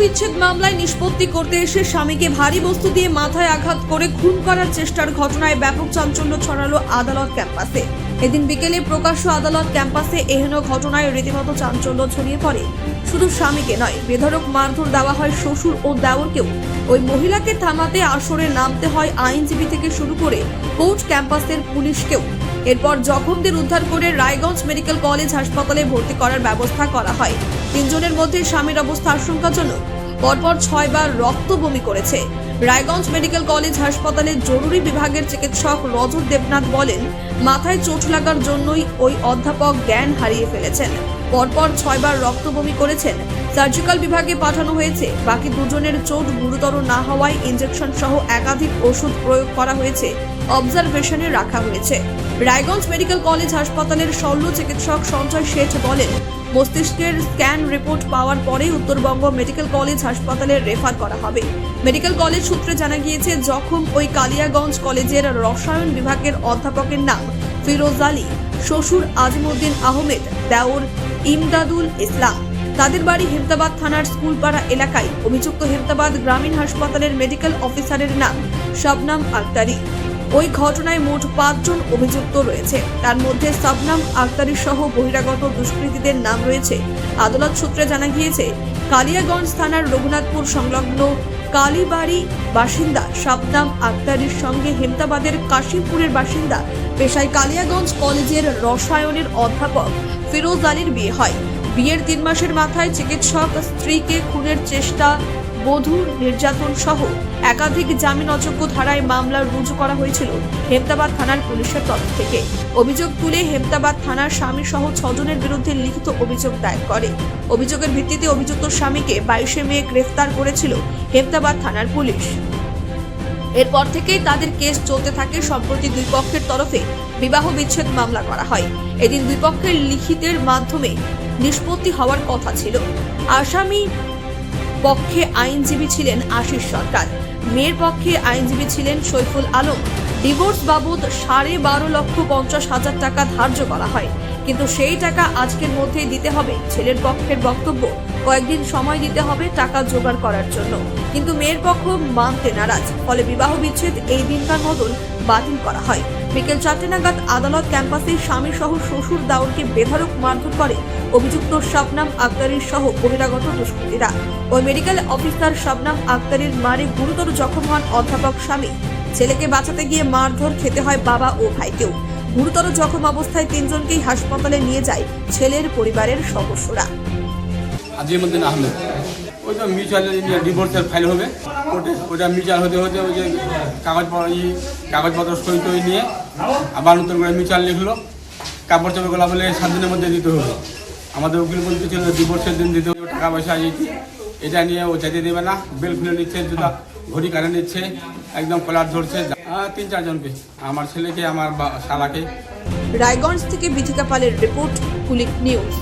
বিচ্ছেদ মামলায় নিষ্পত্তি করতে এসে স্বামীকে ভারী বস্তু দিয়ে মাথায় আঘাত করে খুন করার চেষ্টার ঘটনায় ব্যাপক চাঞ্চল্য ছড়ালো আদালত ক্যাম্পাসে। এদিন বিকেলে প্রকাশ্য আদালত ক্যাম্পাসে এহেন ঘটনায় রীতিমতো চাঞ্চল্য ছড়িয়ে পড়ে। শুধু স্বামীকে নয় বেধরক মারধর দেওয়া হয় শ্বশুর ও দেওরকেও। ওই মহিলাকে থামাতে আসরে নামতে হয় আইনজীবী থেকে শুরু করে কোর্ট ক্যাম্পাসের পুলিশকেও। এরপর জখমদের উদ্ধার করে রায়গঞ্জ মেডিকেল কলেজ হাসপাতালে ভর্তি করার ব্যবস্থা করা হয়। তিনজনের মধ্যে স্বামীর অবস্থা আশঙ্কাজনক। পরপর ছয়বার রক্ত বমি করেছে। রায়গঞ্জ মেডিকেল কলেজ হাসপাতালে জরুরি বিভাগের চিকিৎসক রজত দেবনাথ বলেন, মাথায় চোট লাগার জন্যই ওই অধ্যাপক জ্ঞান হারিয়ে ফেলেছেন। পরপর ছয়বার রক্ত বমি করেছেন। সার্জিক্যাল বিভাগে পাঠানো হয়েছে। বাকি দুজনের চোট গুরুতর না হওয়ায় ইঞ্জেকশন সহ একাধিক ওষুধ প্রয়োগ করা হয়েছে। অবজারভেশনে রাখা হয়েছে। রায়গঞ্জ মেডিকেল কলেজ হাসপাতালের শল্য চিকিৎসক সঞ্জয় শেঠ বলেন, মস্তিষ্কের স্ক্যান রিপোর্ট পাওয়ার পরেই উত্তরবঙ্গ মেডিকেল কলেজ হাসপাতালে রেফার করা হবে। মেডিকেল কলেজ সূত্রে জানা গিয়েছে, জখম ওই কালিয়াগঞ্জ কলেজের রসায়ন বিভাগের অধ্যাপকের নাম ফিরোজ আলী। শ্বশুর আজিমুদ্দিন আহমেদ, দেওর ইমদাদুল ইসলাম। তাদের বাড়ি হেমতাবাদ থানার স্কুলপাড়া এলাকায় অভিযুক্ত হেমতাবাদ গ্রামীণ হাসপাতালের মেডিকেল অফিসারের নাম শবনাম আক্তারি। ওই ঘটনায় মোট পাঁচজন অভিযুক্ত রয়েছে। তার মধ্যে সাবনাম আক্তারি সহ বহিরাগত দুষ্কৃতীদের নাম রয়েছে। আদালত সূত্রে জানা গিয়েছে, কালিয়াগঞ্জ থানার রঘুনাথপুর সংলগ্ন কালীবাড়ি বাসিন্দা শাবনাম আক্তারির সঙ্গে হেমতাবাদের কাশিমপুরের বাসিন্দা পেশায় কালিয়াগঞ্জ কলেজের রসায়নের অধ্যাপক ফিরোজ আলীর বিয়ে হয়। বিয়ের তিন মাসের মাথায় চিকিৎসক স্ত্রীকে খুনের চেষ্টা, বধূ, নির্যাতন সহ একাধিক জামিন অযোগ্য ধারায় মামলা রুজু করা হয়েছিল হেমতাবাদ থানার পুলিশের তরফ থেকে। অভিযোগ তুলে হেমতাবাদ থানার স্বামী সহ ছজনের বিরুদ্ধে লিখিত অভিযোগ দায়ের করে। অভিযোগের ভিত্তিতে অভিযুক্ত স্বামীকে বাইশে মে গ্রেফতার করেছিল হেমতাবাদ থানার পুলিশ। এরপর থেকেই তাদের কেস চলতে থাকে সম্প্রতি দুই পক্ষের তরফে। বিবাহ বিচ্ছেদ মামলা করা হয়। এদিন দুই পক্ষের লিখিতের মাধ্যমে নিষ্পত্তি হওয়ার কথা ছিল। আসামি পক্ষে আইনজীবী ছিলেন আশিস সরকার। মেয়ের পক্ষে আইনজীবী ছিলেন সৈফুল আলম। ডিভোর্স বাবদ সাড়ে বারো লক্ষ পঞ্চাশ হাজার টাকা ধার্য করা হয়। কিন্তু সেই টাকা আজকের মধ্যেই দিতে হবে। ছেলের পক্ষের বক্তব্য, কয়েকদিন সময় দিতে হবে টাকা জোগাড় করার জন্য। কিন্তু মেয়ের পক্ষ মানতে নারাজ। ফলে বিবাহ বিচ্ছেদ এই দিনকার মতন বাতিল করা হয়। বিকেল চারটে নাগাদ আদালত ক্যাম্পাসে স্বামী সহ শ্বশুর দাউরকে বেধারক মারধর করে অভিযুক্ত শবনাম আক্তারির সহ বহিরাগত দুষ্কৃতীরা। ওই মেডিকেল অফিসার শবনাম আক্তারির মারে গুরুতর জখম হন অধ্যাপক স্বামী। ছেলেকে বাঁচাতে গিয়ে মারধর খেতে হয় বাবা ও ভাইকেও। গুরুতর জখম অবস্থায় তিনজনকেই হাসপাতালে নিয়ে যায় ছেলের পরিবারের সদস্যরা। আজিমুদ্দিন আহমেদ। ওই তো মিউচুয়াল ডিভোর্সের ফাইল হবে। ওটা ওটা মিউচুয়াল হতে হতে ওই যে কাগজপত্র ই কাগজপত্র সই টই নিয়ে আবার নতুন করে মিউচুয়াল লিখলো। কাপড় চোপড়গুলো বলে সাত দিনের মধ্যে দিতে হবে। আমাদের উকিল বলতে বলতেছিল ডিভোর্সের দিন দিতে হবে, টাকা পয়সা এটা নিয়ে ও যেতে দেবে না। বেল খুলে নিচ্ছে, জুতা, ঘড়ি কাটে নিচ্ছে, একদম কলার ধরছে। তিন চারজনকে, আমার ছেলেকে, আমার শালাকে। রায়গঞ্জ থেকে বিথিকা পালের রিপোর্ট কুলিক নিউজ।